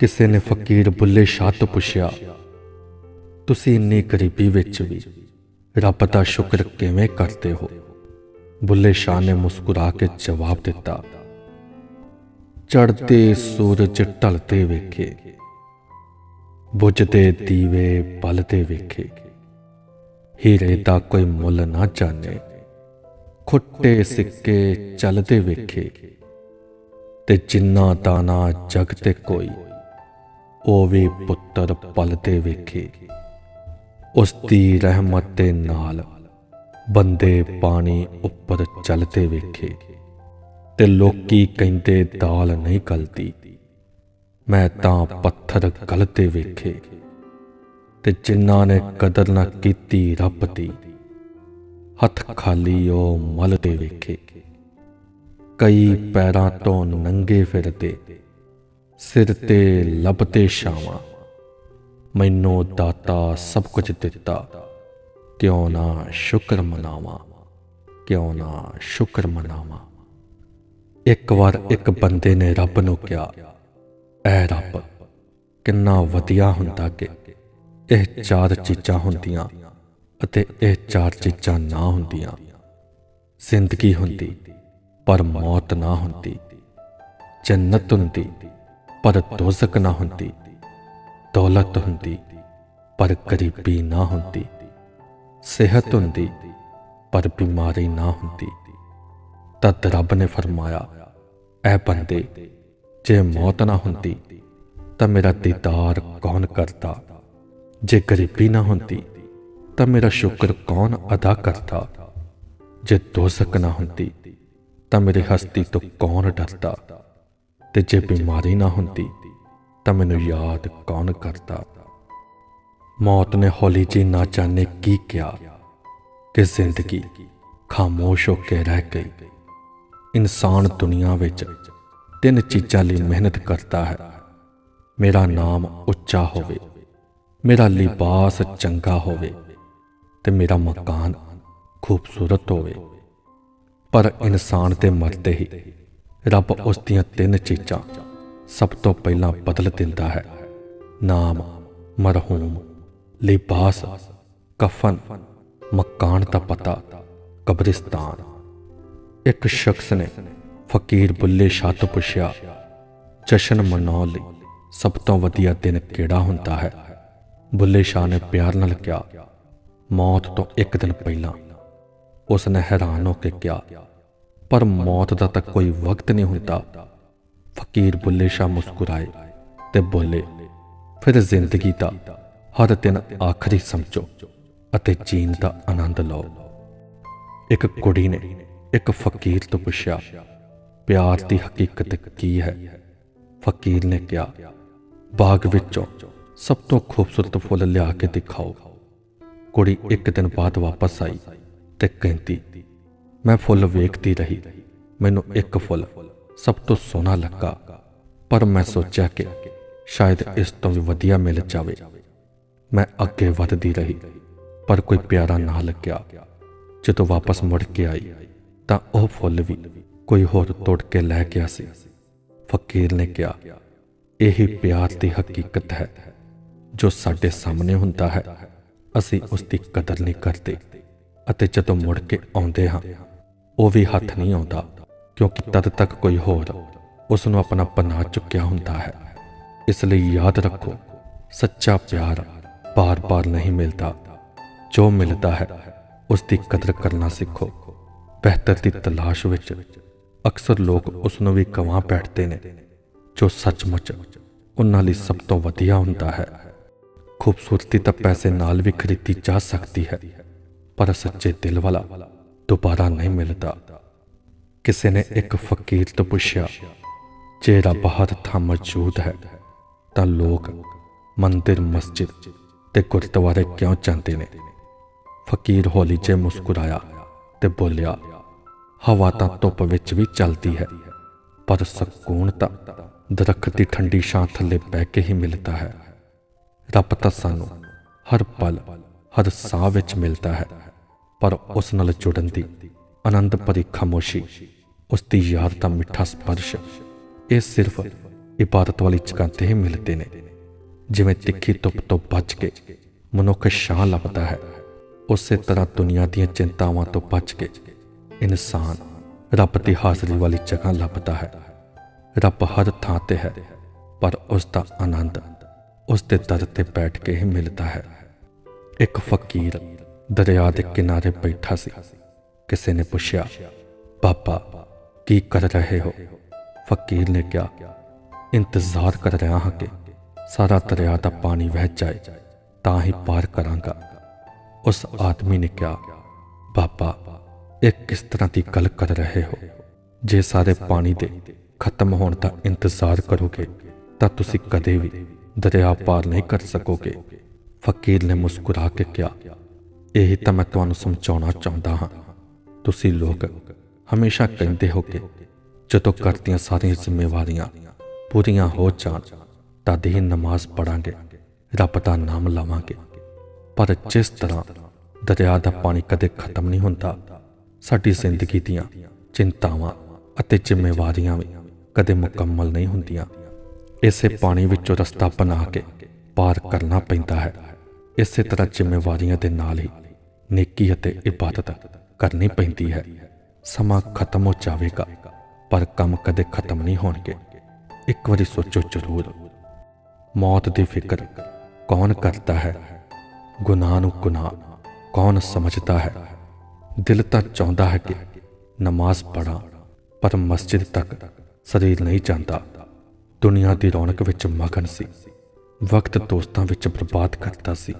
ਕਿਸੇ ਨੇ ਫਕੀਰ ਬੁੱਲੇ ਸ਼ਾਹ ਤੋਂ ਪੁੱਛਿਆ, ਤੁਸੀਂ ਇੰਨੀ ਗਰੀਬੀ ਵਿੱਚ ਵੀ ਰੱਬ ਦਾ ਸ਼ੁਕਰ ਕਿਵੇਂ ਕਰਦੇ ਹੋ? ਬੁੱਲੇ ਸ਼ਾਹ ਨੇ ਮੁਸਕਰਾ ਕੇ ਜਵਾਬ ਦਿੱਤਾ, ਚੜ੍ਹਦੇ ਸੂਰਜ ਢਲਦੇ ਵੇਖੇ, ਬੁਝਦੇ ਦੀਵੇ ਬਲਦੇ ਵੇਖੇ, ਹੀਰੇ ਦਾ ਕੋਈ ਮੁੱਲ ਨਾ ਜਾਣੇ, ਖੁੱਟੇ ਸਿੱਕੇ ਚੱਲਦੇ ਵੇਖੇ ਤੇ ਜਿੰਨਾ ਦਾਣਾ ਜਗ ਤੇ ਕੋਈ ਉਹ ਵੀ ਪੁੱਤਰ ਪਲਦੇ ਵੇਖੇ। ਉਸ ਦੀ ਰਹਿਮਤ ਦੇ ਨਾਲ ਬੰਦੇ ਪਾਣੀ ਉੱਪਰ ਚੱਲਦੇ ਵੇਖੇ ਤੇ ਲੋਕੀ ਕਹਿੰਦੇ, ਦਾਲ ਨਹੀਂ ਗਲਦੀ। ਮੈਂ ਤਾਂ ਪੱਥਰ ਗਲਦੇ ਵੇਖੇ ਤੇ ਜਿਨ੍ਹਾਂ ਨੇ ਕਦਰ ਨਾ ਕੀਤੀ ਰੱਬ ਦੀ, ਹੱਥ ਖਾਲੀ ਉਹ ਮਲਦੇ ਵੇਖੇ। ਕਈ ਪੈਰਾਂ ਤੋਂ ਨੰਗੇ ਫਿਰਦੇ ਸਿਰ ਤੇ ਲੱਭ ਤੇ ਛਾਵਾਂ। ਮੈਨੂੰ ਦਾਤਾ ਸਭ ਕੁਝ ਦਿੱਤਾ। ਕਿਉਂ ਨਾ ਸ਼ੁਕਰ ਮਨਾਵਾਂ, ਕਿਉਂ ਨਾ ਸ਼ੁਕਰ ਮਨਾਵਾਂ। ਇੱਕ ਵਾਰ ਇੱਕ ਬੰਦੇ ਨੇ ਰੱਬ ਨੂੰ ਕਿਹਾ, ਐ ਰੱਬ, ਕਿੰਨਾ ਵਧੀਆ ਹੁੰਦਾ ਕਿ ਇਹ ਚਾਰ ਚੀਜ਼ਾਂ ਹੁੰਦੀਆਂ ਅਤੇ ਇਹ ਚਾਰ ਚੀਜ਼ਾਂ ਨਾ ਹੁੰਦੀਆਂ। ਜ਼ਿੰਦਗੀ ਹੁੰਦੀ, ਪਰ ਮੌਤ ਨਾ ਹੁੰਦੀ। ਜੰਨਤ ਹੁੰਦੀ ਪਰ ਦੋਜ਼ਖ ਨਾ ਹੁੰਦੀ, ਦੌਲਤ ਹੁੰਦੀ, ਪਰ ਗਰੀਬੀ ਨਾ ਹੁੰਦੀ, ਸਿਹਤ ਹੁੰਦੀ, ਪਰ ਬਿਮਾਰੀ ਨਾ ਹੁੰਦੀ। ਤਦ ਰੱਬ ਨੇ ਫਰਮਾਇਆ, ਐ ਬੰਦੇ, ਜੇ ਮੌਤ ਨਾ ਹੁੰਦੀ, ਤਾਂ ਮੇਰਾ ਦੀਦਾਰ ਕੌਣ ਕਰਦਾ? ਜੇ ਗਰੀਬੀ ਨਾ ਹੁੰਦੀ, ਤਾਂ ਮੇਰਾ ਸ਼ੁਕਰ ਕੌਣ ਅਦਾ ਕਰਦਾ? ਜੇ ਦੋਜ਼ਖ ਨਾ ਹੁੰਦੀ, ਤਾਂ ਮੇਰੀ ਹਸਤੀ ਤੋਂ ਕੌਣ ਡਰਦਾ? ਤੇ ਜੇ ਬਿਮਾਰੀ ਨਾ ਹੁੰਦੀ, ਤਾਂ ਮੈਨੂੰ ਯਾਦ ਕੌਣ ਕਰਦਾ? ਮੌਤ ਨੇ ਹੌਲੀ ਜੀ ਨਾ ਜਾਣੇ ਕੀ ਕਿਹਾ, ਕਿ ਜ਼ਿੰਦਗੀ ਖਾਮੋਸ਼ ਹੋ ਕੇ ਰਹਿ ਗਈ। ਇਨਸਾਨ ਦੁਨੀਆ ਵਿੱਚ ਤਿੰਨ ਚੀਜ਼ਾਂ ਲਈ ਮਿਹਨਤ ਕਰਦਾ ਹੈ। ਮੇਰਾ ਨਾਮ ਉੱਚਾ ਹੋਵੇ, ਮੇਰਾ ਲਿਬਾਸ ਚੰਗਾ ਹੋਵੇ ਤੇ ਮੇਰਾ ਮਕਾਨ ਖੂਬਸੂਰਤ ਹੋਵੇ। ਪਰ ਇਨਸਾਨ ਤੇ ਮਰਦੇ ਹੀ ਰੱਬ ਉਸ ਦੀਆਂ ਤਿੰਨ ਚੀਜ਼ਾਂ ਸਭ ਤੋਂ ਪਹਿਲਾਂ ਬਦਲ ਦਿੰਦਾ ਹੈ। ਨਾਮ, ਮਰਹੂਮ, ਲਿਬਾਸ, ਕਫਨ, ਮਕਾਨ ਦਾ ਪਤਾ, ਕਬਰਿਸਤਾਨ। ਇੱਕ ਸ਼ਖਸ ਨੇ ਫਕੀਰ ਬੁੱਲੇ ਸ਼ਾਹ ਤੋਂ ਪੁੱਛਿਆ, ਜਸ਼ਨ ਮਨਾਉਣ ਲਈ ਸਭ ਤੋਂ ਵਧੀਆ ਦਿਨ ਕਿਹੜਾ ਹੁੰਦਾ ਹੈ? ਬੁੱਲੇ ਸ਼ਾਹ ਨੇ ਪਿਆਰ ਨਾਲ ਕਿਹਾ, ਮੌਤ ਤੋਂ ਇੱਕ ਦਿਨ ਪਹਿਲਾਂ। ਉਸ ਨੇ ਹੈਰਾਨ ਹੋ ਕੇ ਕਿਹਾ ਪਰ ਮੌਤ ਦਾ ਤਾਂ ਕੋਈ ਵਕਤ ਨਹੀਂ ਹੁੰਦਾ। ਫਕੀਰ ਬੁੱਲੇ ਸ਼ਾਹ ਮੁਸਕਰਾਏ ਤੇ ਬੋਲੇ, ਫਿਰ ਜ਼ਿੰਦਗੀ ਦਾ ਹਰ ਦਿਨ ਆਖਰੀ ਸਮਝੋ ਅਤੇ ਜੀਣ ਦਾ ਆਨੰਦ ਲਓ। ਇੱਕ ਕੁੜੀ ਨੇ ਇੱਕ ਫਕੀਰ ਤੋਂ ਪੁੱਛਿਆ, ਪਿਆਰ ਦੀ ਹਕੀਕਤ ਕੀ ਹੈ? ਫਕੀਰ ਨੇ ਕਿਹਾ, ਬਾਗ ਵਿੱਚੋਂ ਸਭ ਤੋਂ ਖੂਬਸੂਰਤ ਫੁੱਲ ਲਿਆ ਕੇ ਦਿਖਾਓ। ਕੁੜੀ ਇੱਕ ਦਿਨ ਬਾਅਦ ਵਾਪਸ ਆਈ ਤੇ ਕਹਿੰਦੀ ਮੈਂ ਫੁੱਲ ਵੇਖਦੀ ਰਹੀ। ਮੈਨੂੰ ਇੱਕ ਫੁੱਲ ਸਭ ਤੋਂ ਸੋਹਣਾ ਲੱਗਾ, ਪਰ ਮੈਂ ਸੋਚਿਆ ਕਿ ਸ਼ਾਇਦ ਇਸ ਤੋਂ ਵੀ ਵਧੀਆ ਮਿਲ ਜਾਵੇ। ਮੈਂ ਅੱਗੇ ਵਧਦੀ ਰਹੀ, ਪਰ ਕੋਈ ਪਿਆਰਾ ਨਾ ਲੱਗਿਆ। ਜਦੋਂ ਵਾਪਸ ਮੁੜ ਕੇ ਆਈ, ਤਾਂ ਉਹ ਫੁੱਲ ਵੀ ਕੋਈ ਹੋਰ ਤੋੜ ਕੇ ਲੈ ਗਿਆ ਸੀ। ਫਕੀਰ ਨੇ ਕਿਹਾ, ਇਹੀ ਪਿਆਰ ਦੀ ਹਕੀਕਤ ਹੈ, ਜੋ ਸਾਡੇ ਸਾਹਮਣੇ ਹੁੰਦਾ ਹੈ। ਅਸੀਂ ਉਸ ਦੀ ਕਦਰ ਨਹੀਂ ਕਰਦੇ ਅਤੇ ਜਦੋਂ ਮੁੜ ਕੇ ਆਉਂਦੇ ਹਾਂ ਉਹ ਵੀ ਹੱਥ ਨਹੀਂ ਆਉਂਦਾ, ਕਿਉਂਕਿ ਤਦ ਤੱਕ ਕੋਈ ਹੋਰ ਉਸ ਨੂੰ ਆਪਣਾ ਬਣਾ ਚੁੱਕਿਆ ਹੁੰਦਾ ਹੈ। ਇਸ ਲਈ ਯਾਦ ਰੱਖੋ, ਸੱਚਾ ਪਿਆਰ ਬਾਰ-ਬਾਰ ਨਹੀਂ ਮਿਲਦਾ। ਜੋ ਮਿਲਦਾ ਹੈ ਉਸ ਦੀ ਕਦਰ ਕਰਨਾ ਸਿੱਖੋ। ਬਿਹਤਰ ਦੀ ਤਲਾਸ਼ ਵਿੱਚ ਅਕਸਰ ਲੋਕ ਉਸ ਨੂੰ ਵੀ ਗਵਾ ਬੈਠਦੇ ਨੇ, ਜੋ ਸੱਚਮੁੱਚ ਉਹਨਾਂ ਲਈ ਸਭ ਤੋਂ ਵਧੀਆ ਹੁੰਦਾ ਹੈ। ਖੂਬਸੂਰਤੀ ਤਾਂ ਪੈਸੇ ਨਾਲ ਵੀ ਖਰੀਦੀ ਜਾ ਸਕਦੀ ਹੈ, ਪਰ ਸੱਚੇ ਦਿਲ ਵਾਲਾ ਦੁਬਾਰਾ ਨਹੀਂ ਮਿਲਦਾ। ਕਿਸੇ ਨੇ ਇੱਕ ਫਕੀਰ ਤੋਂ ਪੁੱਛਿਆ ਜੇ ਰੱਬ ਹਰ ਥਾਂ ਮੌਜੂਦ ਹੈ, ਤਾਂ ਲੋਕ ਮੰਦਿਰ, ਮਸਜਿਦ ਤੇ ਗੁਰਦੁਆਰੇ ਕਿਉਂ ਜਾਂਦੇ ਨੇ? ਫਕੀਰ ਹੌਲੀ ਜਿਹੇ ਮੁਸਕਰਾਇਆ ਤੇ ਬੋਲਿਆ, ਹਵਾ ਤਾਂ ਧੁੱਪ ਵਿੱਚ ਵੀ ਚੱਲਦੀ ਹੈ, ਪਰ ਸਕੂਨ ਤਾਂ ਦਰਖਤ ਦੀ ਠੰਡੀ ਛਾਂ ਥੱਲੇ ਬਹਿ ਕੇ ਹੀ ਮਿਲਦਾ ਹੈ। ਰੱਬ ਤਾਂ ਸਾਨੂੰ ਹਰ ਪਲ, ਹਰ ਸਾਹ ਵਿੱਚ ਮਿਲਦਾ ਹੈ। ਪਰ ਉਸ ਨਾਲ ਜੁੜਨ ਦੀ ਆਨੰਦ ਭਰੀ ਖਾਮੋਸ਼ੀ, ਉਸ ਦੀ ਯਾਦ ਦਾ ਮਿੱਠਾ ਸਪਰਸ਼, ਇਹ ਸਿਰਫ ਇਬਾਦਤ ਵਾਲੀ ਜਗ੍ਹਾ ਤੇ ਹੀ ਮਿਲਦੇ ਨੇ। ਜਿਵੇਂ ਤਿੱਖੀ ਧੁੱਪ ਤੋਂ ਬਚ ਕੇ ਮਨੁੱਖ ਛਾਂ ਲੱਭਦਾ ਹੈ, ਉਸੇ ਤਰ੍ਹਾਂ ਦੁਨੀਆ ਦੀਆਂ ਚਿੰਤਾਵਾਂ ਤੋਂ ਬਚ ਕੇ ਇਨਸਾਨ ਰੱਬ ਦੀ ਹਾਜ਼ਰੀ ਵਾਲੀ ਜਗ੍ਹਾ ਲੱਭਦਾ ਹੈ। ਰੱਬ ਹਰ ਥਾਂ ਤੇ ਹੈ, ਪਰ ਉਸ ਦਾ ਆਨੰਦ ਉਸ ਦੇ ਦਰ ਤੇ ਬੈਠ ਕੇ ਹੀ ਮਿਲਦਾ ਹੈ। ਇੱਕ ਫਕੀਰ ਦਰਿਆ ਦੇ ਕਿਨਾਰੇ ਬੈਠਾ ਸੀ। ਕਿਸੇ ਨੇ ਪੁੱਛਿਆ ਬਾਬਾ ਕੀ ਕਰ ਰਹੇ ਹੋ? ਫਕੀਰ ਨੇ ਕਿਹਾ, ਇੰਤਜ਼ਾਰ ਕਰ ਰਿਹਾ ਹਾਂ ਕਿ ਸਾਰਾ ਦਰਿਆ ਦਾ ਪਾਣੀ ਵਹਿ ਜਾਏ, ਤਾਂ ਹੀ ਪਾਰ ਕਰਾਂਗਾ। ਉਸ ਆਦਮੀ ਨੇ ਕਿਹਾ ਬਾਬਾ ਇਹ ਕਿਸ ਤਰ੍ਹਾਂ ਦੀ ਗੱਲ ਕਰ ਰਹੇ ਹੋ? ਜੇ ਸਾਰੇ ਪਾਣੀ ਦੇ ਖਤਮ ਹੋਣ ਦਾ ਇੰਤਜ਼ਾਰ ਕਰੋਗੇ, ਤਾਂ ਤੁਸੀਂ ਕਦੇ ਵੀ ਦਰਿਆ ਪਾਰ ਨਹੀਂ ਕਰ ਸਕੋਗੇ। ਫਕੀਰ ਨੇ ਮੁਸਕਰਾ ਕੇ ਕਿਹਾ ਇਹ ਤਾਂ ਮੈਂ ਤੁਹਾਨੂੰ ਸਮਝਾਉਣਾ ਚਾਹੁੰਦਾ ਹਾਂ। ਤੁਸੀਂ ਲੋਕ ਹਮੇਸ਼ਾ ਕਹਿੰਦੇ ਹੋ ਕਿ ਜਦੋਂ ਘਰ ਸਾਰੀਆਂ ਜ਼ਿੰਮੇਵਾਰੀਆਂ ਪੂਰੀਆਂ ਹੋ ਜਾਣ, ਤਦ ਹੀ ਨਮਾਜ਼ ਪੜਾਂਗੇ ਰੱਬ ਦਾ ਨਾਮ ਲਵਾਂਗੇ। ਪਰ ਜਿਸ ਤਰ੍ਹਾਂ ਦਰਿਆ ਦਾ ਪਾਣੀ ਕਦੇ ਖਤਮ ਨਹੀਂ ਹੁੰਦਾ, ਸਾਡੀ ਜ਼ਿੰਦਗੀ ਦੀਆਂ ਚਿੰਤਾਵਾਂ ਅਤੇ ਜ਼ਿੰਮੇਵਾਰੀਆਂ ਵੀ ਕਦੇ ਮੁਕੰਮਲ ਨਹੀਂ ਹੁੰਦੀਆਂ। ਇਸੇ ਪਾਣੀ ਵਿੱਚੋਂ ਰਸਤਾ ਬਣਾ ਕੇ ਪਾਰ ਕਰਨਾ ਪੈਂਦਾ ਹੈ। ਇਸੇ ਤਰ੍ਹਾਂ ਜ਼ਿੰਮੇਵਾਰੀਆਂ ਦੇ ਨਾਲ ਹੀ ਨੇਕੀ ਅਤੇ ਇਬਾਦਤ ਕਰਨੀ ਪੈਂਦੀ ਹੈ। ਸਮਾਂ ਖਤਮ ਹੋ ਜਾਵੇਗਾ, ਪਰ ਕੰਮ ਕਦੇ ਖਤਮ ਨਹੀਂ ਹੋਣਗੇ। ਇੱਕ ਵਾਰੀ ਸੋਚੋ ਜ਼ਰੂਰ, ਮੌਤ ਦੀ ਫਿਕਰ ਕੌਣ ਕਰਦਾ ਹੈ? ਗੁਨਾਹ ਨੂੰ ਗੁਨਾਹ ਕੌਣ ਸਮਝਦਾ ਹੈ? ਦਿਲ ਤਾਂ ਚਾਹੁੰਦਾ ਹੈ ਕਿ ਨਮਾਜ਼ ਪੜਾਂ ਪਰ ਮਸਜਿਦ ਤੱਕ ਸਰੀਰ ਨਹੀਂ ਜਾਂਦਾ। ਦੁਨੀਆ ਦੀ ਰੌਣਕ ਵਿੱਚ ਮਗਨ ਸੀ, ਵਕਤ ਦੋਸਤਾਂ ਵਿੱਚ ਬਰਬਾਦ ਕਰਦਾ ਸੀ।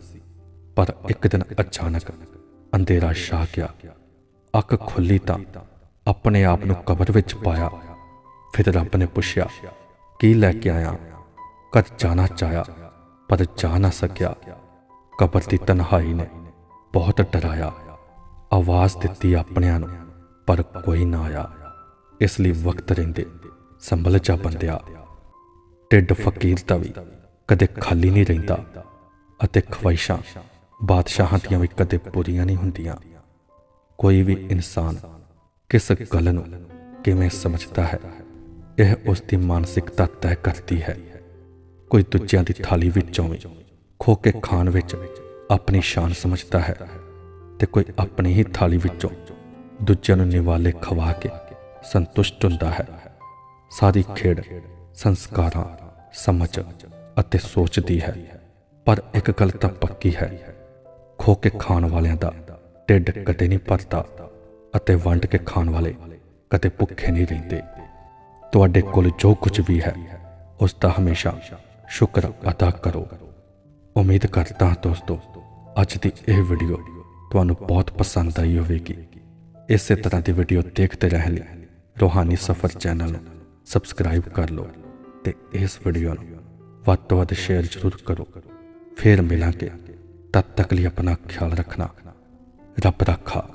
ਪਰ ਇੱਕ ਦਿਨ ਅਚਾਨਕ ਅੰਧੇਰਾ ਛਾ ਗਿਆ। ਅੱਖ ਖੁੱਲੀ ਤਾਂ ਆਪਣੇ ਆਪ ਨੂੰ ਕਬਰ ਵਿੱਚ ਪਾਇਆ। ਫਿਰ ਰੱਬ ਨੇ ਪੁੱਛਿਆ, ਕੀ ਲੈ ਕੇ ਆਇਆ? ਕਦ ਜਾਣਾ ਚਾਹਿਆ? ਪਰ ਜਾ ਨਾ ਸਕਿਆ। ਕਬਰ ਦੀ ਤਨਹਾਈ ਨੇ ਬਹੁਤ ਡਰਾਇਆ। ਆਵਾਜ਼ ਦਿੱਤੀ ਆਪਣਿਆਂ ਨੂੰ, ਪਰ ਕੋਈ ਨਾ ਆਇਆ। ਇਸ ਲਈ ਵਕਤ ਰਹਿੰਦੇ ਸੰਭਲ ਜਾ ਬੰਦਿਆ। ਢਿੱਡ ਫਕੀਰ ਦਾ ਵੀ ਕਦੇ ਖਾਲੀ ਨਹੀਂ ਰਹਿੰਦਾ ਅਤੇ ਖਵਾਇਸ਼ਾਂ ਬਾਦਸ਼ਾਹਾਂ ਦੀਆਂ ਵੀ ਕਦੇ ਪੂਰੀਆਂ ਨਹੀਂ ਹੁੰਦੀਆਂ। ਕੋਈ ਵੀ ਇਨਸਾਨ ਕਿਸ ਗੱਲ ਨੂੰ ਕਿਵੇਂ ਸਮਝਦਾ ਹੈ, ਇਹ ਉਸ ਦੀ ਮਾਨਸਿਕਤਾ ਤੈਅ ਕਰਦੀ ਹੈ। ਕੋਈ ਦੂਜਿਆਂ ਦੀ ਥਾਲੀ ਵਿੱਚੋਂ ਵੀ ਖੋ ਕੇ ਖਾਣ ਵਿੱਚ ਆਪਣੀ ਸ਼ਾਨ ਸਮਝਦਾ ਹੈ ਤੇ ਕੋਈ ਆਪਣੀ ਹੀ ਥਾਲੀ ਵਿੱਚੋਂ ਦੂਜਿਆਂ ਨੂੰ ਨਿਵਾਲੇ ਖਵਾ ਕੇ ਸੰਤੁਸ਼ਟ ਹੁੰਦਾ ਹੈ। ਸਾਰੀ ਖੇਡ ਸੰਸਕਾਰਾਂ, ਸਮਝ ਅਤੇ ਸੋਚਦੀ ਹੈ, ਪਰ ਇੱਕ ਗੱਲ ਤਾਂ ਪੱਕੀ ਹੈ ਖੋ ਕੇ ਖਾਣ ਵਾਲਿਆਂ ਦਾ ਢਿੱਡ ਕਦੇ ਨਹੀਂ ਭਰਦਾ ਅਤੇ ਵੰਡ ਕੇ ਖਾਣ ਵਾਲੇ ਕਦੇ ਭੁੱਖੇ ਨਹੀਂ ਰਹਿੰਦੇ। ਤੁਹਾਡੇ ਕੋਲ ਜੋ ਕੁਝ ਵੀ ਹੈ, ਉਸ ਦਾ ਹਮੇਸ਼ਾ ਸ਼ੁਕਰ ਅਦਾ ਕਰੋ। ਉਮੀਦ ਕਰਦਾ ਹਾਂ ਦੋਸਤੋ, ਅੱਜ ਦੀ ਇਹ ਵੀਡੀਓ ਤੁਹਾਨੂੰ ਬਹੁਤ ਪਸੰਦ ਆਈ ਹੋਵੇਗੀ। ਇਸੇ ਤਰ੍ਹਾਂ ਦੀ ਵੀਡੀਓ ਦੇਖਦੇ ਰਹਿਣ ਲਈ ਰੋਹਾਨੀ ਸਫਰ ਚੈਨਲ ਨੂੰ ਸਬਸਕ੍ਰਾਈਬ ਕਰ ਲਓ ਤੇ ਇਸ ਵੀਡੀਓ ਨੂੰ ਵੱਧ ਤੋਂ ਵੱਧ ਸ਼ੇਅਰ ਜ਼ਰੂਰ ਕਰੋ। ਫਿਰ ਮਿਲਾਂਗੇ ਤਦ ਤੱਕ ਲਈ ਆਪਣਾ ਖਿਆਲ ਰੱਖਣਾ। ਰੱਬ ਰੱਖਾ